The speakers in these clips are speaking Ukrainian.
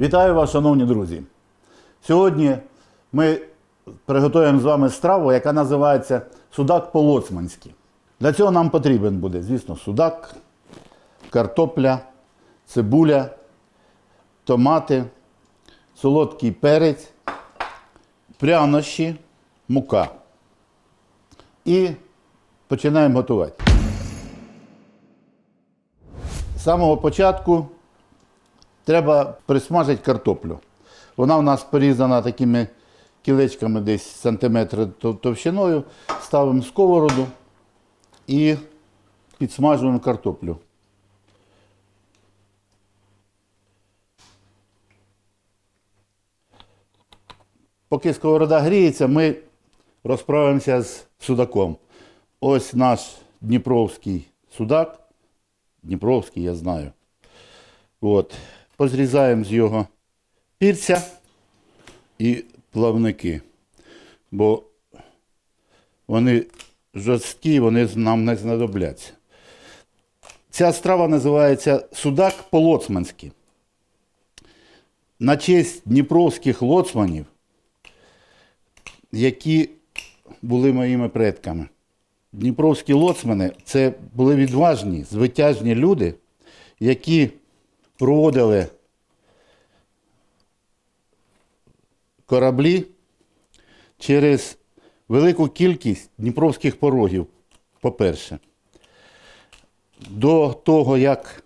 Вітаю вас, шановні друзі. Сьогодні ми приготуємо з вами страву, яка називається судак по-лоцманськи. Для цього нам потрібен буде, звісно, судак, картопля, цибуля, томати, солодкий перець, прянощі, мука. І починаємо готувати. З самого початку треба присмажити картоплю. Вона у нас порізана такими кілечками десь сантиметри товщиною. Ставимо сковороду і підсмажуємо картоплю. Поки сковорода гріється, ми розправимося з судаком. Ось наш дніпровський судак. Дніпровський, я знаю. От. Позрізаємо з його пірця і плавники. Бо вони жорсткі, вони нам не знадобляться. Ця страва називається судак по-лоцманськи. На честь дніпровських лоцманів, які були моїми предками. Дніпровські лоцмани це були відважні, звитяжні люди, які проводили кораблі через велику кількість дніпровських порогів, по-перше. До того, як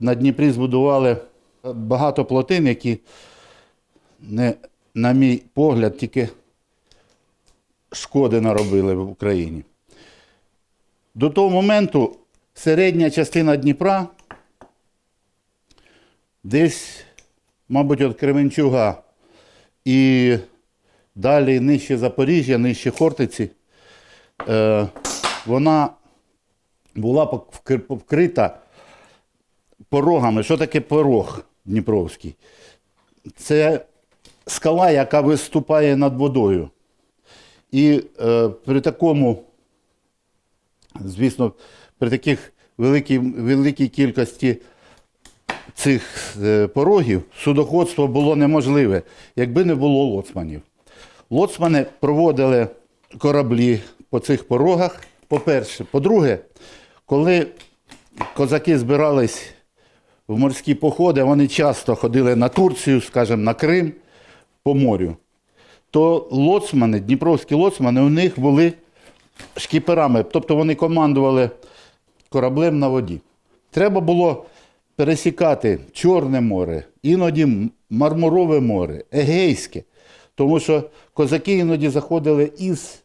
на Дніпрі збудували багато плотин, які, не, на мій погляд, тільки шкоди наробили в Україні. До того моменту середня частина Дніпра десь, мабуть, від Кременчуга і далі нижче Запоріжжя, нижче Хортиці, е, вона була вкрита порогами. Що таке порог Дніпровський? Це скала, яка виступає над водою. І е, при такому, звісно, при таких великій, великій кількості цих е, порогів судоходство було неможливе, якби не було лоцманів. Лоцмани проводили кораблі по цих порогах, по-перше. По-друге, коли козаки збирались в морські походи, вони часто ходили на Турцію, скажімо, на Крим по морю то лоцмани, дніпровські лоцмани, у них були шкіперами, тобто вони командували кораблем на воді. Треба було пересікати Чорне море, іноді Мармурове море, Егейське, тому що козаки іноді заходили із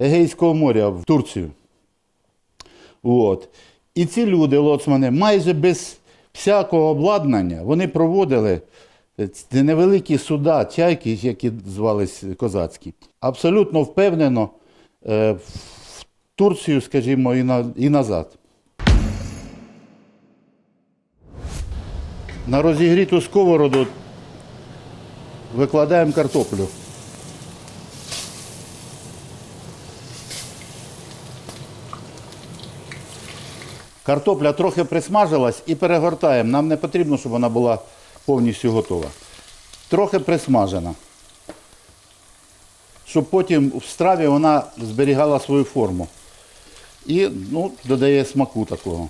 Егейського моря в Турцію. От. І ці люди, лоцмани, майже без всякого обладнання, вони проводили е, невеликі суда, чайки, які звались козацькі, абсолютно впевнено е, в Турцію, скажімо, і назад. На розігріту сковороду викладаємо картоплю. Картопля трохи присмажилась і перегортаємо. Нам не потрібно, щоб вона була повністю готова. Трохи присмажена. Щоб потім в страві вона зберігала свою форму. І ну, додає смаку такого.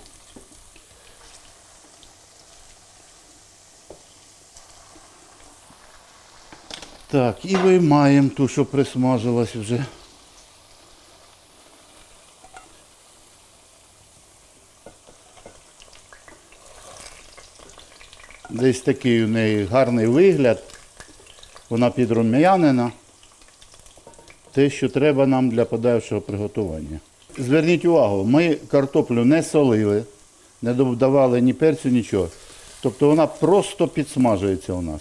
Так, і виймаємо ту, що присмажилась вже. Десь такий у неї гарний вигляд. Вона підрум'янена. Те, що треба нам для подальшого приготування. Зверніть увагу, ми картоплю не солили, не додавали ні перцю, нічого. Тобто вона просто підсмажується у нас.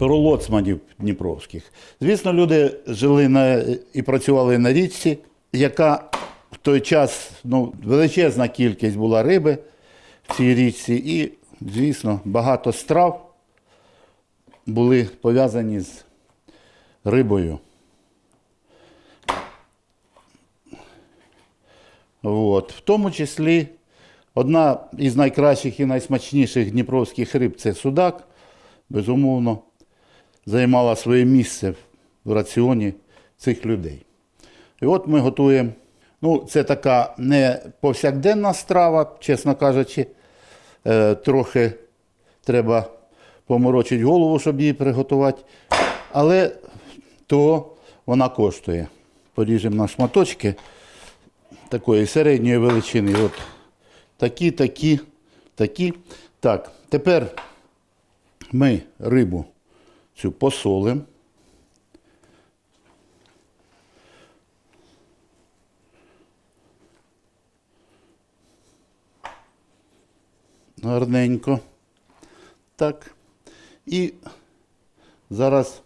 Про лоцманів дніпровських. Звісно, люди жили на, і працювали на річці, яка в той час ну, величезна кількість була риби в цій річці, і, звісно, багато страв були пов'язані з рибою. От. В тому числі Одна із найкращих і найсмачніших дніпровських риб це судак, безумовно, займала своє місце в раціоні цих людей. І от ми готуємо. Ну, це така не повсякденна страва, чесно кажучи. Е, трохи треба поморочити голову, щоб її приготувати. Але то вона коштує. Поріжемо на шматочки такої середньої величини. От такі, такі, такі. Так, тепер ми рибу цю посолимо. Гарненько. Так. І зараз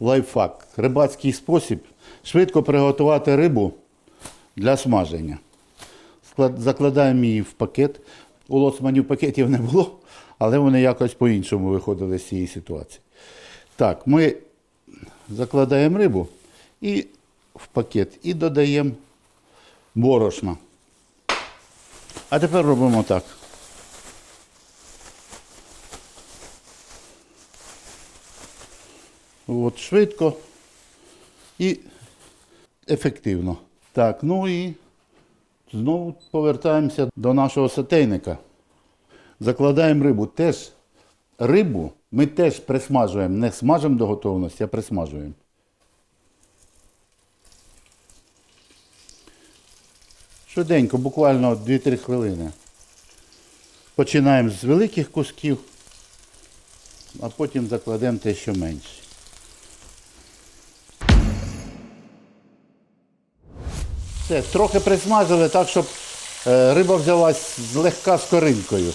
лайфхак. Рибацький спосіб швидко приготувати рибу для смаження. Закладаємо її в пакет. У лоцманів пакетів не було, але вони якось по-іншому виходили з цієї ситуації. Так, ми закладаємо рибу і в пакет і додаємо борошна. А тепер робимо так. От, швидко і ефективно. Так, ну і знову повертаємося до нашого сотейника. Закладаємо рибу. Теж рибу ми теж присмажуємо. Не смажимо до готовності, а присмажуємо. Швиденько, буквально 2-3 хвилини. Починаємо з великих кусків, а потім закладемо те, що менше. Все, трохи присмажили так, щоб е, риба взялась злегка з коринкою.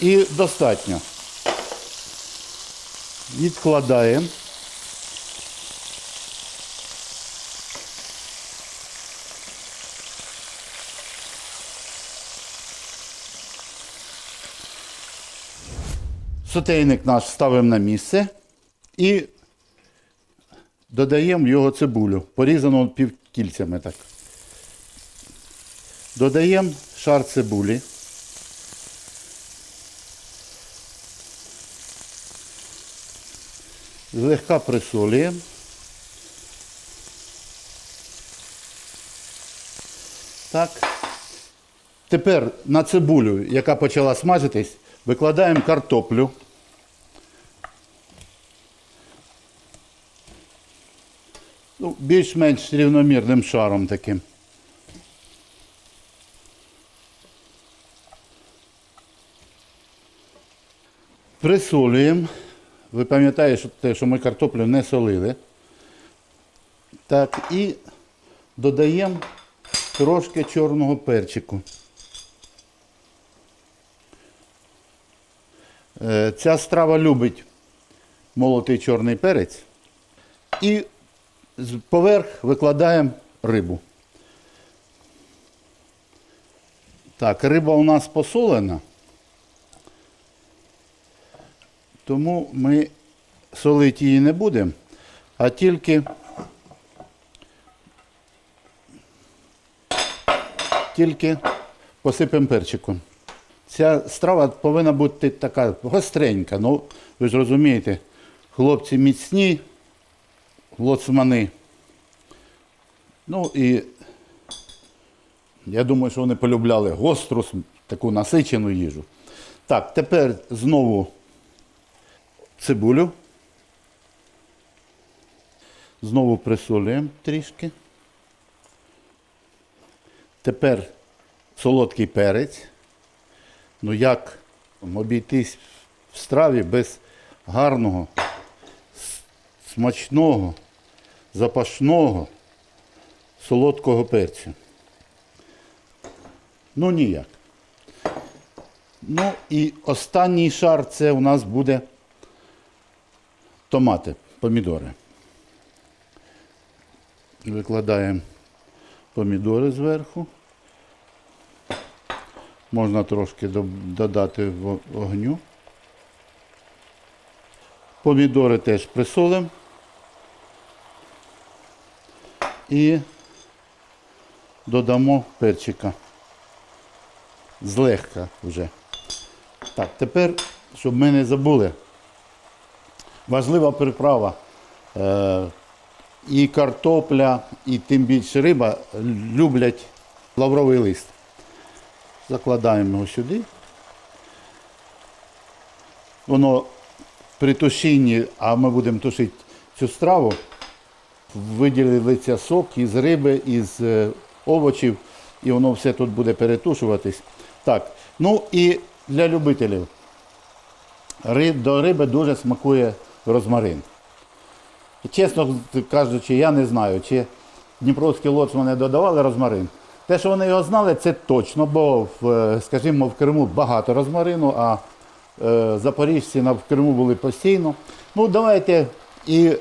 І достатньо. Відкладаємо. Сотейник наш ставимо на місце і додаємо його цибулю, порізану півкільцями так. Додаємо шар цибулі. Злегка присолюємо. Так. Тепер на цибулю, яка почала смажитись, викладаємо картоплю. Ну, більш-менш рівномірним шаром таким. Присолюємо. Ви пам'ятаєте, що, ми картоплю не солили. Так, і додаємо трошки чорного перчику. Е, Ця страва любить молотий чорний перець. І поверх викладаємо рибу. Так, риба у нас посолена. Тому ми солити її не будемо, а тільки, тільки посипемо перчиком. Ця страва повинна бути така гостренька. Ну, ви ж розумієте, хлопці міцні, лоцмани. Ну і я думаю, що вони полюбляли гостру, таку насичену їжу. Так, тепер знову цибулю. Знову присолюємо трішки. Тепер солодкий перець. Ну як обійтись в страві без гарного, смачного, запашного, солодкого перцю? Ну ніяк. Ну і останній шар це у нас буде томати, помідори. Викладаємо помідори зверху. Можна трошки додати вогню. Помідори теж присолимо. І додамо перчика. злегка вже. Так, тепер, щоб ми не забули, важлива приправа. Е, і картопля, і тим більше риба люблять лавровий лист. Закладаємо його сюди. Воно при тушінні, а ми будемо тушити цю страву, виділиться сок із риби, із е, овочів, і воно все тут буде перетушуватись. Так, ну і для любителів. До риби дуже смакує розмарин. Чесно кажучи, я не знаю, чи дніпровські лоцмани додавали розмарин. Те, що вони його знали, це точно, бо, в, е, скажімо, в Криму багато розмарину, а е, запоріжці в Криму були постійно. Ну, давайте і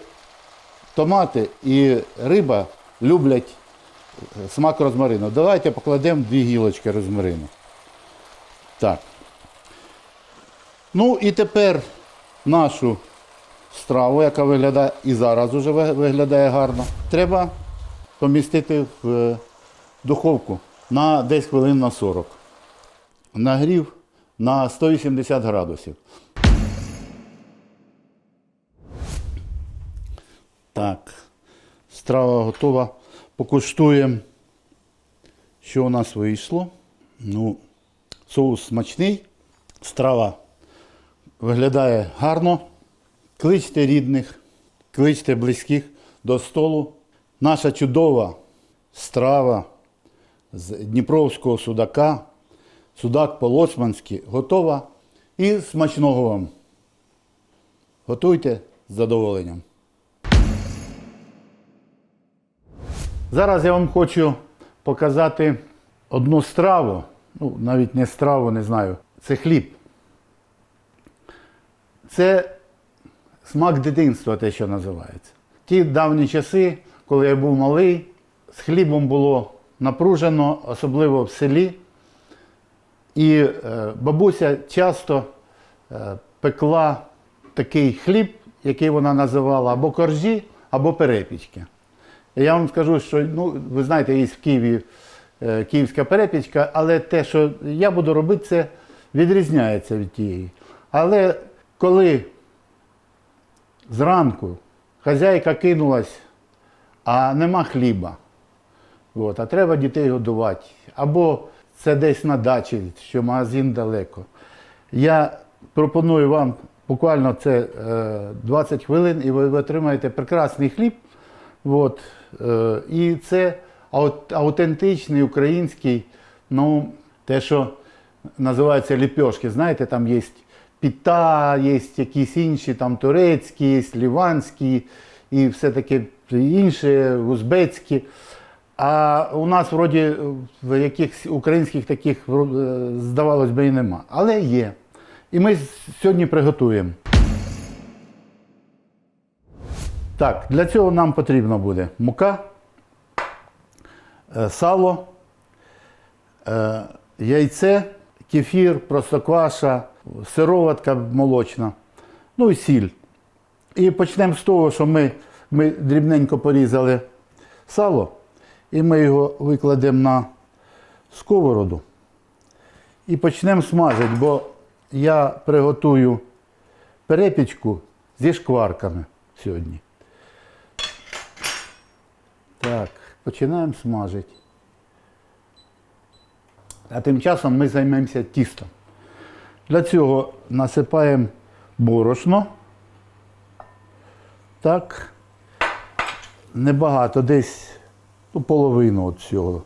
томати, і риба люблять е, смак розмарину. Давайте покладемо дві гілочки розмарину. Так. Ну і тепер нашу страву, яка виглядає і зараз уже виглядає гарно, треба помістити в е, духовку на десь хвилин на 40. Нагрів на 180 градусів. Так, страва готова. Покуштуємо, що у нас вийшло. Ну, соус смачний, страва виглядає гарно. Кличте рідних, кличте близьких до столу. Наша чудова страва з Дніпровського судака, судак по-лоцманськи, готова. І смачного вам. Готуйте з задоволенням. Зараз я вам хочу показати одну страву. Ну, навіть не страву, не знаю. Це хліб. Це смак дитинства, те, що називається. Ті давні часи, коли я був малий, з хлібом було напружено, особливо в селі. І е, бабуся часто е, пекла такий хліб, який вона називала або коржі, або перепічки. Я вам скажу, що ну, ви знаєте, є в Києві е, київська перепічка, але те, що я буду робити, це відрізняється від тієї. Але коли зранку хазяйка кинулась, а нема хліба, от, а треба дітей годувати, або це десь на дачі, що магазин далеко. Я пропоную вам буквально це е, 20 хвилин, і ви отримаєте прекрасний хліб. От, е, і це аутентичний український, ну, те, що називається ліпьошки. Знаєте, там є піта, є якісь інші, там турецькі, є ліванські і все таке інше, узбецькі. А у нас вроді в якихось українських таких е, здавалось би і нема. Але є. І ми сьогодні приготуємо. Так, для цього нам потрібно буде мука, е, сало, е, яйце, кефір, простокваша, сироватка молочна, ну і сіль. І почнемо з того, що ми, ми дрібненько порізали сало, і ми його викладемо на сковороду і почнемо смажити, бо я приготую перепічку зі шкварками сьогодні. Так, починаємо смажити. А тим часом ми займемося тістом. Для цього насипаємо борошно. Так. Небагато, десь ну, половину от цього,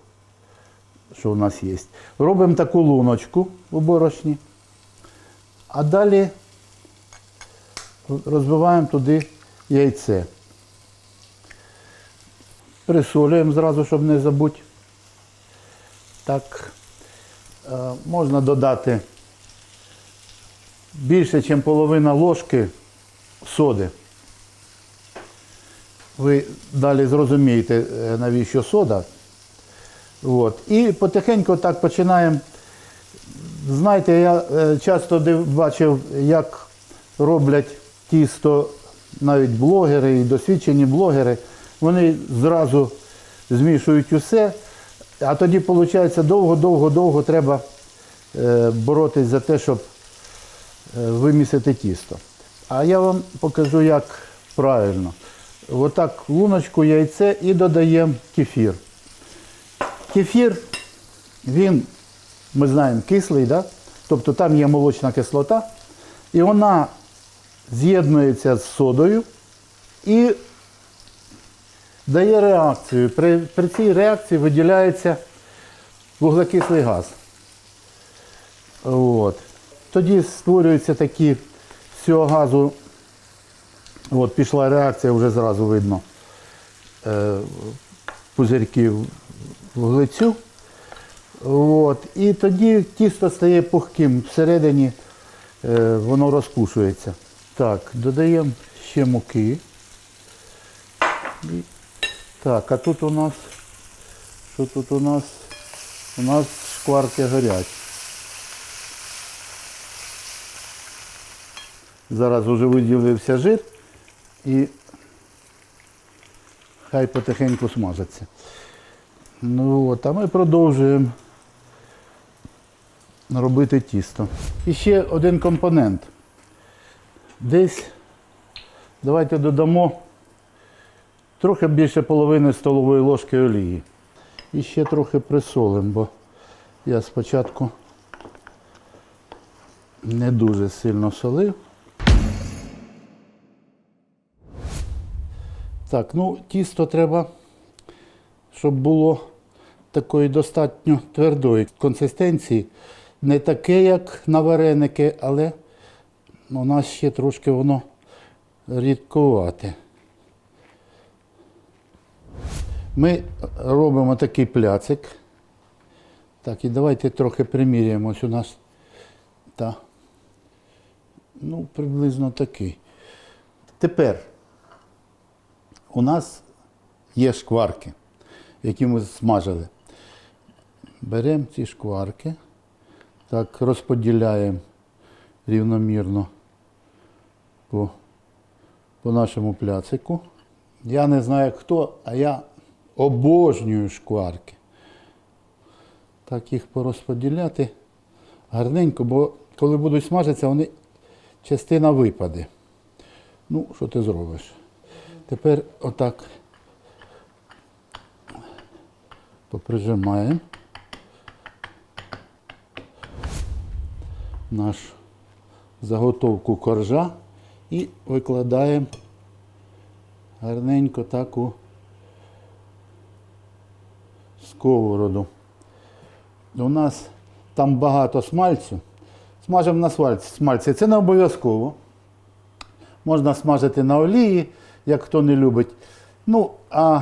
що у нас є. Робимо таку луночку у борошні. А далі розбиваємо туди яйце. Присолюємо зразу, щоб не забути. Так, е, можна додати більше, ніж половина ложки соди. Ви далі зрозумієте, е, навіщо сода. От. І потихеньку так починаємо. Знаєте, я е, часто бачив, як роблять тісто навіть блогери і досвідчені блогери. Вони зразу змішують усе, а тоді, виходить, довго-довго-довго треба е, боротись за те, щоб вимісити тісто. А я вам покажу, як правильно. Отак луночку яйце і додаємо кефір. Кефір, він, ми знаємо, кислий, да? тобто там є молочна кислота, і вона з'єднується з содою і дає реакцію. При, при цій реакції виділяється вуглекислий газ. От. Тоді створюються такі з цього газу. От, пішла реакція, вже зразу видно е, пузирки вуглецю. От. І тоді тісто стає пухким. Всередині е, воно розпушується. Так, додаємо ще муки. Так, а тут у нас, що тут у нас? У нас шкварки горять. Зараз вже виділився жир і хай потихеньку смажаться. Ну от, а ми продовжуємо робити тісто. І ще один компонент. Десь давайте додамо трохи більше половини столової ложки олії. І ще трохи присолимо, бо я спочатку не дуже сильно солив. Так, ну тісто треба, щоб було такої достатньо твердої консистенції. Не таке, як на вареники, але у нас ще трошки воно рідкувате. Ми робимо такий пляцик. Так, і давайте трохи приміряємо. У нас та, ну, приблизно такий. Тепер у нас є шкварки, які ми смажили. Беремо ці шкварки, так розподіляємо рівномірно по, по нашому пляцику. Я не знаю хто, а я обожнюю шкварки. Так їх порозподіляти гарненько, бо коли будуть смажитися, вони частина випаде. Ну, що ти зробиш? Тепер отак поприжимаємо наш заготовку коржа і викладаємо гарненько так у сковороду. У нас там багато смальцю. Смажемо на смальці. Це не обов'язково. Можна смажити на олії, як хто не любить. Ну, а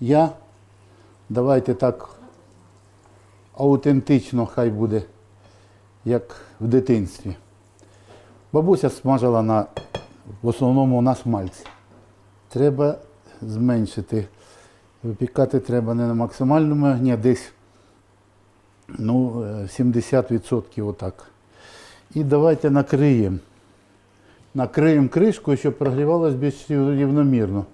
я давайте так аутентично хай буде, як в дитинстві. Бабуся смажила на, в основному на смальці. Треба зменшити. Випікати треба не на максимальному огні, а десь ну, е, 70% отак. І давайте накриємо. Накриємо кришкою, щоб прогрівалось більш рівномірно,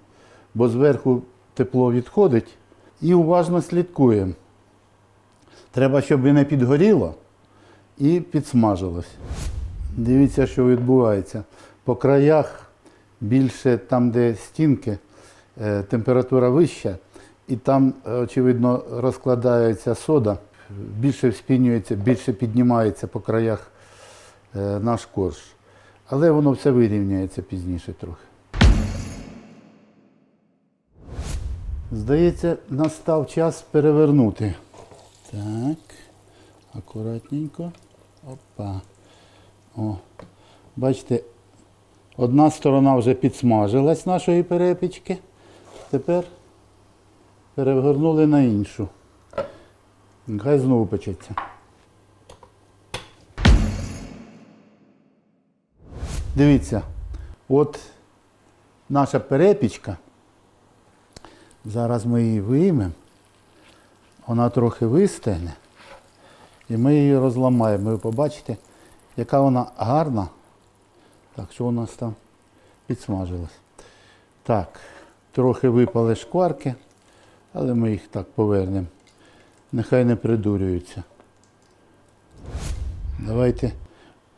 бо зверху тепло відходить. І уважно слідкуємо. Треба, щоб і не підгоріло і підсмажилось. Дивіться, що відбувається. По краях більше там, де стінки, е, температура вища, і там, е, очевидно, розкладається сода, більше вспінюється, більше піднімається по краях е, наш корж. Але воно все вирівняється пізніше трохи. Здається, настав час перевернути. Так, акуратненько. Опа. О. Бачите, одна сторона вже підсмажилась нашої перепічки. Тепер перевернули на іншу. Нехай знову печеться. Дивіться, от наша перепічка. Зараз ми її виймемо. Вона трохи вистигне. І ми її розламаємо. Ви побачите, яка вона гарна. Так, що у нас там підсмажилось. Так, трохи випали шкварки, але ми їх так повернемо. Нехай не придурюються. Давайте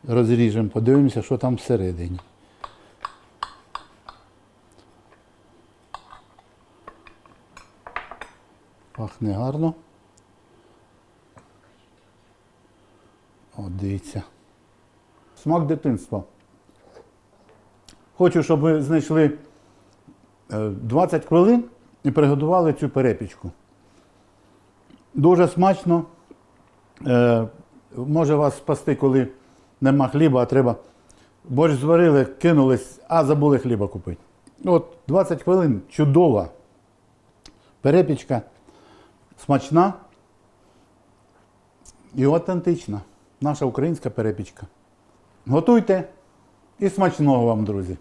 розріжемо, подивимося, що там всередині. Пахне гарно. От дивіться. Смак дитинства. Хочу, щоб ви знайшли е, 20 хвилин і приготували цю перепічку. Дуже смачно. Е, може вас спасти, коли нема хліба, а треба. Борщ зварили, кинулись, а забули хліба купити. От 20 хвилин чудова. Перепічка смачна і автентична. Наша українська перепічка. Готуйте і смачного вам, друзі!